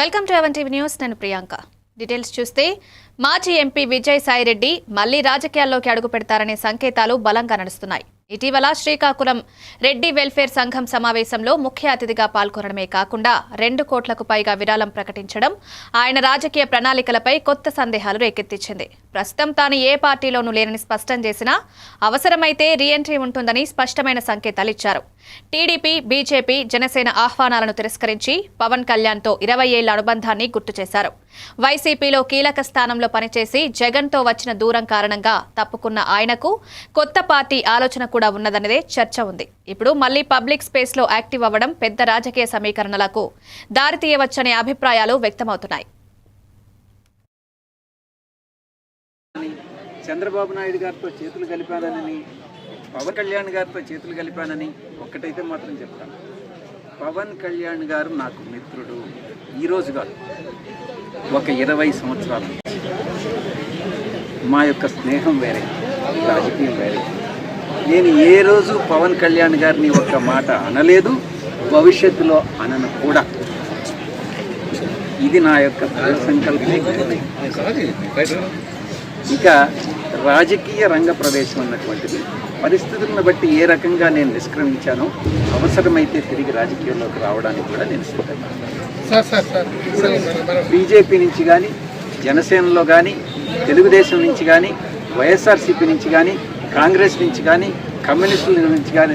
Welcome to A one TV news. నేను Priyanka. Details చూస్తే మాజీ ఎంపీ విజయసాయిరెడ్డి మళ్ళీ రాజకీయాల్లోకి అడుగు పెడతారనే సంకేతాలు బలంగా నడుస్తున్నాయి. ఇటీవల శ్రీకాకుళం రెడ్డి వెల్ఫేర్ సంఘం సమావేశంలో ముఖ్య అతిథిగా పాల్గొనడమే కాకుండా రెండు కోట్లకు పైగా విరాళం ప్రకటించడం ఆయన రాజకీయ ప్రణాళికలపై కొత్త సందేహాలు రేకెత్తించింది. ప్రస్తుతం తాను ఏ పార్టీలోనూ లేనని స్పష్టం చేసినా అవసరమైతే రీఎంట్రీ ఉంటుందని స్పష్టమైన సంకేతాలు ఇచ్చారు. టీడీపీ బీజేపీ జనసేన ఆహ్వానాలను తిరస్కరించి పవన్ కళ్యాణ్తో ఇరవై ఏళ్ళ అనుబంధాన్ని గుర్తు చేశారు. వైసీపీలో కీలక స్థానంలో పనిచేసి జగన్తో వచ్చిన దూరం కారణంగా తప్పుకున్న ఆయనకు కొత్త పార్టీ ఆలోచన కూడా ఉన్నదన్నదే చర్చ ఉంది. ఇప్పుడు మళ్ళీ పబ్లిక్ స్పేస్లో యాక్టివ్ అవ్వడం పెద్ద రాజకీయ సమీకరణలకు దారితీయవచ్చనే అభిప్రాయాలు వ్యక్తమవుతున్నాయి. చంద్రబాబు నాయుడు గారితో చేతులు కలిపానని పవన్ కళ్యాణ్ గారితో చేతులు కలిపానని ఒక్కటైతే మాత్రం చెప్తాను. పవన్ కళ్యాణ్ గారు నాకు మిత్రుడు. ఈరోజు కాదు. ఒక ఇరవై సంవత్సరాల నుంచి. మా యొక్క స్నేహం వేరే రాజకీయం వేరే నేను ఏ రోజు పవన్ కళ్యాణ్ గారిని ఒక్క మాట అనలేదు భవిష్యత్తులో అనను కూడా ఇది నా యొక్క సంకల్పం ఇక రాజకీయ రంగ ప్రవేశం అన్నటువంటిది. పరిస్థితులను బట్టి ఏ రకంగా నేను నిష్క్రమించానో అవసరమైతే తిరిగి రాజకీయాల్లోకి రావడానికి కూడా నేను సిద్ధంగా బీజేపీ నుంచి కానీ జనసేనలో కానీ తెలుగుదేశం నుంచి కానీ వైఎస్ఆర్సీపీ నుంచి కానీ కాంగ్రెస్ నుంచి కానీ కమ్యూనిస్టుల నుంచి కానీ